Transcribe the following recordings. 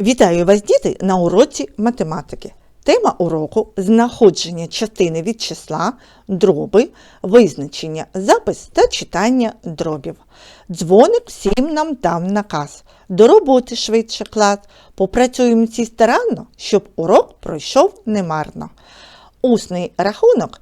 Вітаю вас, діти, на уроці математики. Тема уроку знаходження частини від числа, дроби, визначення, запис та читання дробів. Дзвоник всім нам дав наказ. До роботи швидше клас. Попрацюємо всі старанно, щоб урок пройшов немарно. Усний рахунок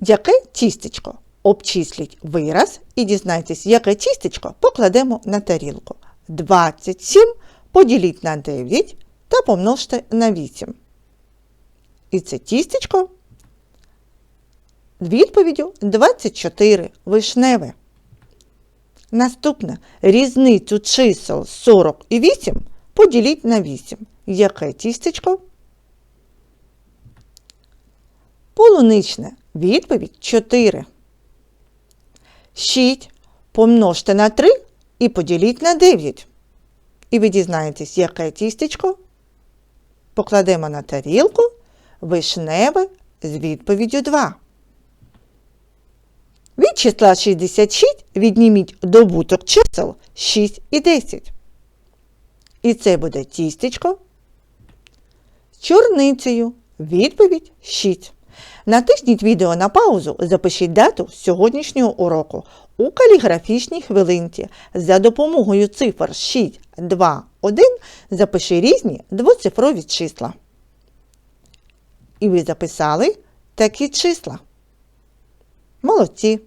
яке тістечко? Обчисліть вираз і дізнайтесь, яке тістечко покладемо на тарілку. 27 поділіть на 9 та помножте на 8. І це тістечко відповіддю 24 вишневе. Наступне різницю чисел 40 і 8 поділіть на 8. Яке тістечко? Полуничне. Відповідь 4. 6 помножте на 3 і поділіть на 9. І ви дізнаєтесь, яке тістечко покладемо на тарілку вишневе з відповіддю 2. Від числа 66 відніміть добуток чисел 6 і 10. І це буде тістечко з чорницею. Відповідь 6. Натисніть відео на паузу, запишіть дату сьогоднішнього уроку у каліграфічній хвилинці. За допомогою цифр 6, 2, 1 запиши різні двоцифрові числа. І ви записали такі числа. Молодці.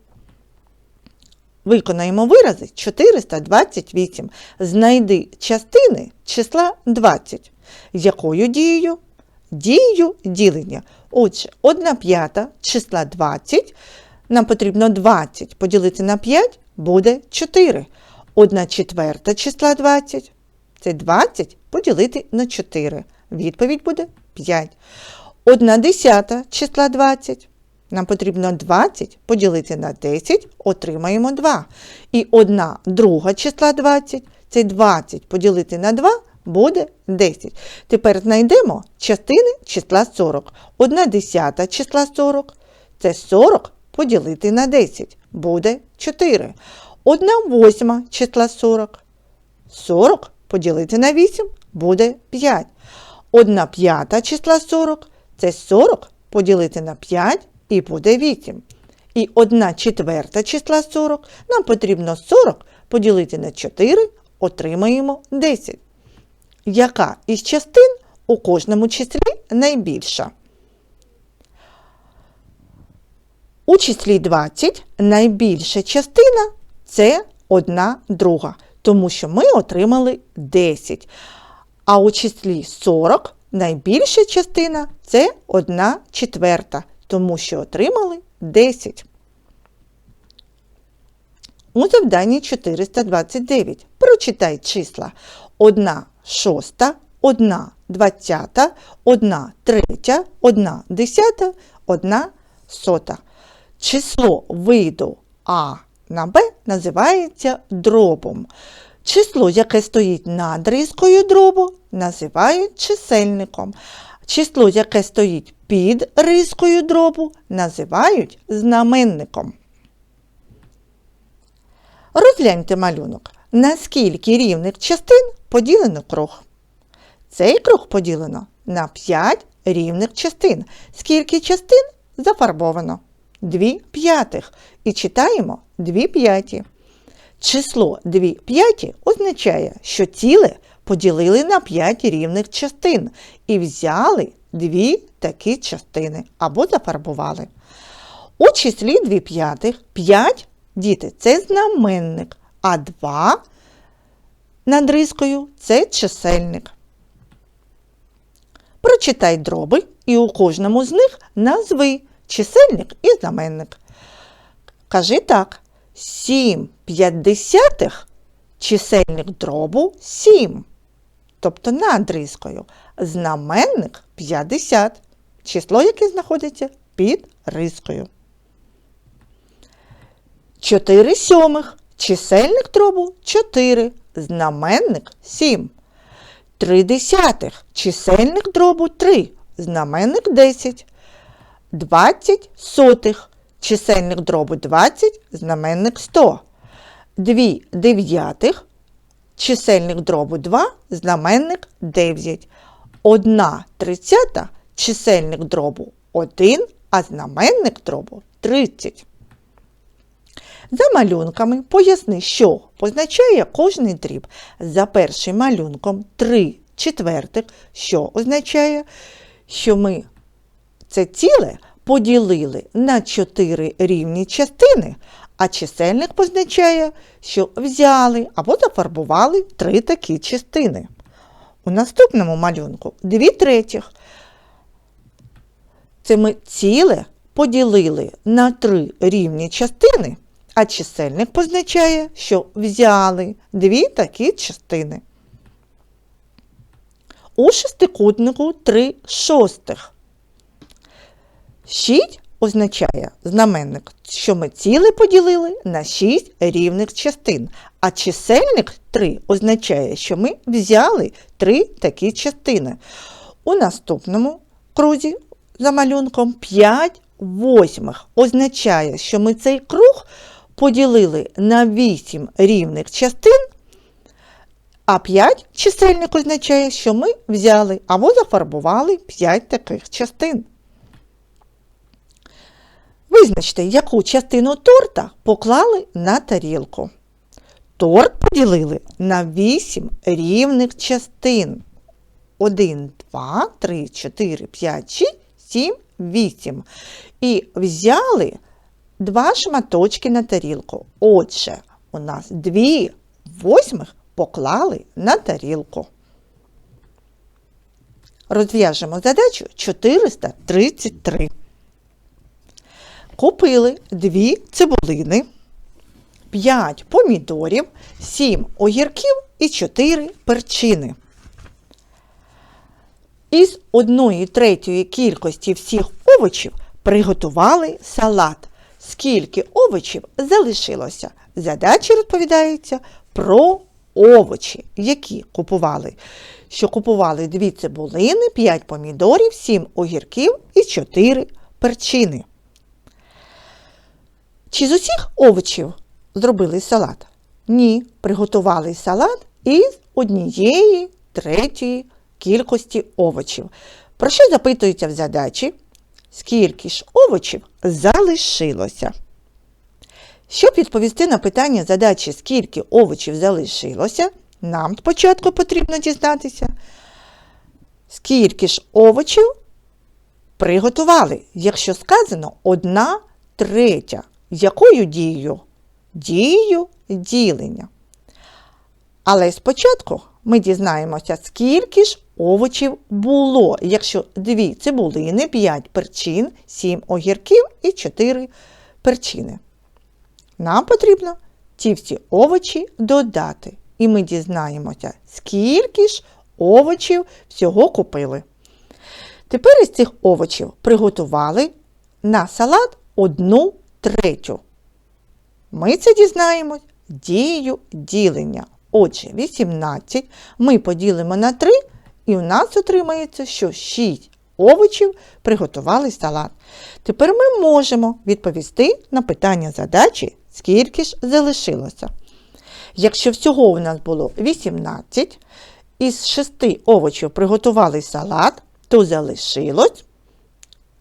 Виконаємо вирази 428. Знайди частини числа 20. Якою дією? Дією ділення. Отже, 1 п'ята числа 20. Нам потрібно 20 поділити на 5 буде 4. 1 четверта числа 20. Це 20 поділити на 4. Відповідь буде 5. 1 десята числа 20. Нам потрібно 20 поділити на 10, отримаємо 2. І 1 друга числа 20. Це 20 поділити на 2 буде 10. Тепер знайдемо частини числа 40. 1 десята числа 40. Це 40 поділити на 10. Буде 4. 1 восьма числа 40. 40 поділити на 8 буде 5. 1 п'ята числа 40. Це 40 поділити на 5 і буде 8. І 1 четверта числа 40. Нам потрібно 40 поділити на 4, отримаємо 10. Яка із частин у кожному числі найбільша? У числі 20 найбільша частина це 1 друга, тому що ми отримали 10. А у числі 40 найбільша частина це 1 четверта, тому що отримали 10. У завданні 429 прочитай числа 1 шоста, 1 двадцята, 1 третя, 1 десята, 1 сота. Число виду А на Б називається дробом. Число, яке стоїть над рискою дробу, називають чисельником. Число, яке стоїть під рискою дробу, називають знаменником. Розгляньте малюнок. На скільки рівних частин поділено круг? Цей круг поділено на 5 рівних частин. Скільки частин зафарбовано? 2 п'ятих. І читаємо 2 п'яті. Число 2 п'яті означає, що ціле поділили на 5 рівних частин і взяли дві такі частини або зафарбували. У числі 2 п'ятих 5 діти це знаменник, а 2 над рискою це чисельник. Прочитай дроби і у кожному з них назви чисельник і знаменник. Кажи так. 7 п'ятдесятих чисельник дробу 7. Тобто над рискою. Знаменник 50. Число, яке знаходиться під рискою. 4 сьомих. Чисельник дробу 4. Знаменник 7. 3 десятих. Чисельник дробу 3. Знаменник 10. 20 сотих. Чисельник дробу 20, знаменник 100. 2 дев'ятих, чисельник дробу 2, знаменник 9. 1 тридцята чисельник дробу 1, а знаменник дробу 30. За малюнками поясни, що позначає кожний дріб. За першим малюнком 3 четвертих, що означає, що ми це ціле поділили на 4 рівні частини, а чисельник позначає, що взяли або зафарбували три такі частини. У наступному малюнку 2 третіх. Це ми ціле поділили на три рівні частини, а чисельник позначає, що взяли дві такі частини. У шестикутнику 3 шостих. 6 означає знаменник, що ми ціле поділили на 6 рівних частин, а чисельник 3 означає, що ми взяли 3 такі частини. У наступному крузі за малюнком 5 восьмих означає, що ми цей круг поділили на 8 рівних частин, а 5 чисельник означає, що ми взяли або зафарбували 5 таких частин. Визначте, яку частину торта поклали на тарілку. Торт поділили на 8 рівних частин. 1, 2, 3, 4, 5, 6, 7, 8. І взяли два шматочки на тарілку. Отже, у нас 2 восьмих поклали на тарілку. Розв'яжемо задачу 433. Купили 2 цибулини, 5 помідорів, 7 огірків і 4 перчини. Із одної третьої кількості всіх овочів приготували салат. Скільки овочів залишилося? Задача розповідається про овочі, які купували. Що купували 2 цибулини, 5 помідорів, 7 огірків і 4 перчини. Чи з усіх овочів зробили салат? Ні, приготували салат із однієї третьої кількості овочів. Про що запитується в задачі? Скільки ж овочів залишилося? Щоб відповісти на питання задачі, скільки овочів залишилося, нам спочатку потрібно дізнатися, скільки ж овочів приготували, якщо сказано одна третя. Якою дією? Дією ділення. Але спочатку ми дізнаємося, скільки ж овочів було, якщо 2 цибулини, 5 перчин, 7 огірків і 4 перчини. Нам потрібно ці всі овочі додати. І ми дізнаємося, скільки ж овочів всього купили. Тепер із цих овочів приготували на салат одну третю. Ми це дізнаємось дією ділення. Отже, 18 ми поділимо на 3, і у нас отримається, що 6 овочів приготували салат. Тепер ми можемо відповісти на питання задачі, скільки ж залишилося. Якщо всього у нас було 18, із 6 овочів приготували салат, то залишилось.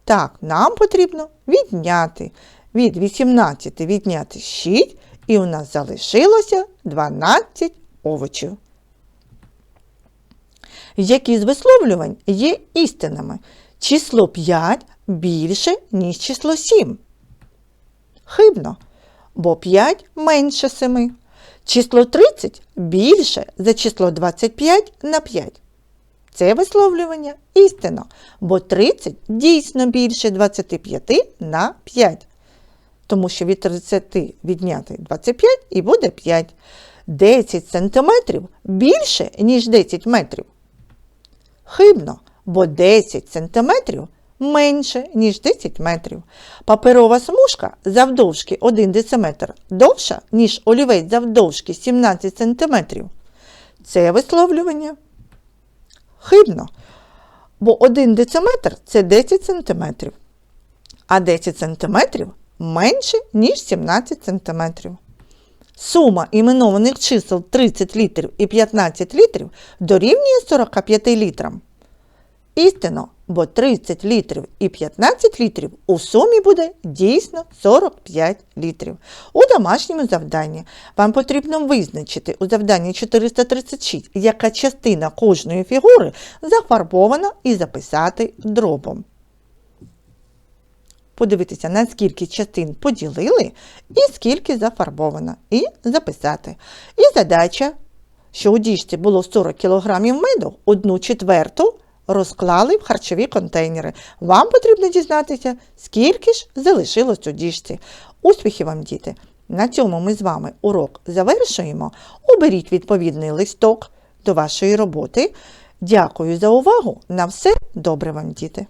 Так, нам потрібно відняти від 18 відняти 6, і у нас залишилося 12 овочів. Які з висловлювань є істинами? Число 5 більше, ніж число 7. Хибно, бо 5 менше 7. Число 30 більше за число 25 на 5. Це висловлювання істинно, бо 30 дійсно більше 25 на 5 тому що від 30 відняти 25 і буде 5. 10 сантиметрів більше, ніж 10 метрів. Хибно, бо 10 сантиметрів менше, ніж 10 метрів. Паперова смужка завдовжки 1 дециметр довша, ніж олівець завдовжки 17 сантиметрів. Це висловлювання хибно, бо 1 дециметр це 10 сантиметрів, а 10 сантиметрів менше, ніж 17 см. Сума іменованих чисел 30 літрів і 15 літрів дорівнює 45 літрам. Істинно, бо 30 літрів і 15 літрів у сумі буде дійсно 45 літрів. У домашньому завданні вам потрібно визначити у завданні 436, яка частина кожної фігури зафарбована і записати дробом. Подивитися, на скільки частин поділили і скільки зафарбовано, і записати. І задача, що у діжці було 40 кг меду, одну четверту розклали в харчові контейнери. Вам потрібно дізнатися, скільки ж залишилось у діжці. Успіхів вам, діти! На цьому ми з вами урок завершуємо. Оберіть відповідний листок до вашої роботи. Дякую за увагу. На все добре вам, діти!